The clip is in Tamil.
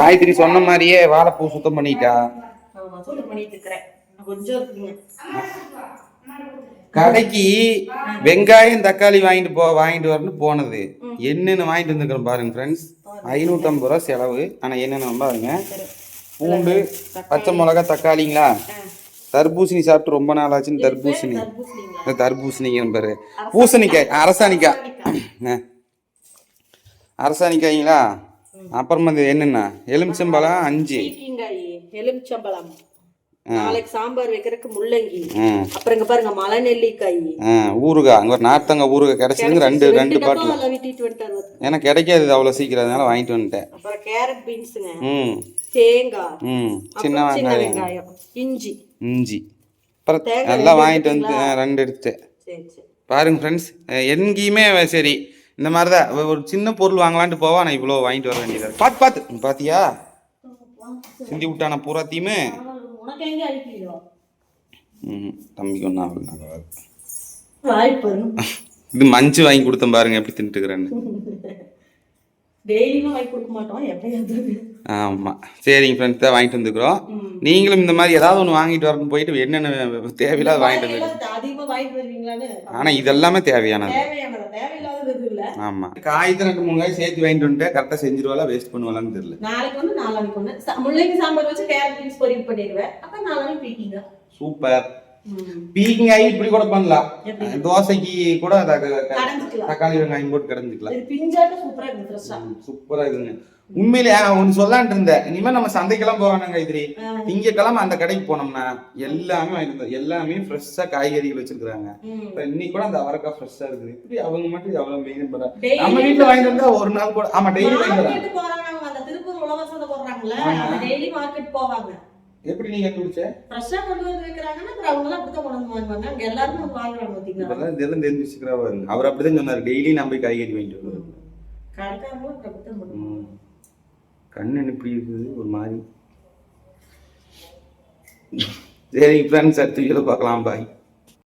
காயத்ரி சொன்ன மாதிரியே வாழைப்பூ சுத்தம் பண்ணிட்டா. கடைக்கு வெங்காயம் தக்காளி வாங்கிட்டு போ வாங்கிட்டு வரணும் போனது. என்னென்னு வாங்கிட்டு வந்துக்கிறோம் பாருங்க ஃப்ரெண்ட்ஸ் ஐநூற்றம்பது ரூபா செலவு. ஆனால் என்னென்னு பாருங்க. பூண்டு பச்சை மிளகா தக்காளிங்களா? தர்பூசணி சாப்பிட்டு ரொம்ப நாள் ஆச்சுன்னு தர்பூசணி. தர்பூசணிங்க பாரு. பூசணிக்காய் அரசாணிக்காய். அரசாணிக்காய்ங்களா? அப்புறமா இது என்னென்ன? எலுமிச்சம்பழம் அஞ்சு. எலுமிச்சம்பழம் நாளைக்கு சாம்பார் வைக்கிறதுக்கு முள்ளங்கி. அப்புறம் இங்க பாருங்க மலை நெல்லிக்காய். ஊறுகாய். அங்கே ஒரு நார்த்தங்க ஊறுகாய் கிடைச்சதுங்க. ரெண்டு ரெண்டு பாட்டில். எனக்கு கிடைக்காது இது அவ்வளோ சீக்கிரம். அதனால வாங்கிட்டு வந்துட்டேன். அப்புறம் கேரட் பீன்ஸுங்க. ம். தேங்காய். ம். சின்ன வெங்காயம். இஞ்சி. இஞ்சி. அப்புறம் எல்லாம் வாங்கிட்டு வந்து ரெண்டு சரி பாருங்க ஃப்ரெண்ட்ஸ் எங்கேயுமே சரி. இந்த மாதிரி தான் ஒரு சின்ன பொருள் வாங்கலான்ட்டு போவா நான் இவ்வளோ வாங்கிட்டு வர வேண்டியது பார்த்து பார்த்து பாத்தியா? சிந்தி விட்டான எங்க அடிக்கிறோம் ம் தம்பிக்கு ஒன்றும் ஆகல இது மஞ்சு வாங்கி கொடுத்தேன் பாருங்க எப்படி தின்ட்டுக்கிறேன்னு ஆமாம் சரிங்க ஃப்ரெண்ட்ஸ் தான் வாங்கிட்டு வந்துக்கிறோம். நீங்களும் இந்த மாதிரி ஏதாவது ஒன்று வாங்கிட்டு வரணும் போயிட்டு என்னென்ன தேவையில்லாத வாங்கிட்டு வந்து ஆனால் இதெல்லாமே தேவையானது. ஆமாம் காய்த்து ரெண்டு மூணு காய் சேர்த்து வாங்கிட்டு வந்துட்டு கரெக்டாக செஞ்சிருவாளா வேஸ்ட் பண்ணுவாளான்னு தெரியல. நாளைக்கு ஒண்ணு நாளைக்கு ஒண்ணு. ச- முள்ளங்கி சாம்பார் வச்சு கேரட் பீன்ஸ் பொரியல் பண்ணிடுவேன். அப்ப நாளைக்கு பீக்கிங்க. சூப்பர். பீக்கிங் ஆகி இப்படி கூட பண்ணலாம்? தோசைக்கு கூட தக்காளி வெங்காயம் போட்டு கிடந்துக்கலாம். சூப்பரா இருக்கு ஃப்ரெஷ்ஷா இருக்குங்க உண்மையிலே ஒன்று சொல்லான்ட்டு இருந்தேன். இனிமேல் நம்ம சந்தைக்கெல்லாம் போவானுங்க கைத்திரி திங்கக்கிழமை அந்த கடைக்கு போனோம்னா எல்லாமே வாங்கிட்டு எல்லாமே ஃப்ரெஷ்ஷாக காய்கறிகள் வச்சிருக்காங்க இப்போ இன்னைக்கு கூட அந்த அவரைக்காய் ஃப்ரெஷ்ஷாக இருக்குது. இப்படி அவங்க மட்டும் எவ்வளோ மெயின் Daily நம்ம வீட்டில் வாங்கிட்டு வந்தா ஒரு நாள் கூட ஆமா டெய்லி வாங்கிட்டு வராங்க திருப்பூர் உழவசத்தை போடுறாங்கல்ல அந்த டெய்லி மார்க்கெட் போவாங்க. எப்படி நீங்க கண்டுபிடிச்ச? ஃப்ரெஷ்ஷா கொண்டு வந்து வைக்கிறாங்கன்னா அப்புறம் அவங்க எல்லாம் அப்படித்தான் கொண்டு வந்து வாங்குவாங்க. அங்க எல்லாருமே வந்து வாங்குறாங்க இப்பதான் இதெல்லாம் தெரிஞ்சு வச்சுக்கிறா பாருங்க அவர் அப்படிதான் சொன்னார். டெய்லி நம்ம போய் காய்கறி வாங்கிட்டு வருவோம் கடைக்காரங்களும் அப்புறம் அப்படித்தான் பண்ணுவாங்க. ம். கண்ணு இப்படி இருக்குது? ஒரு மாதிரி. சரி ஃப்ரெண்ட்ஸ் அடுத்த வீடியோவில் பார்க்கலாம். பாய்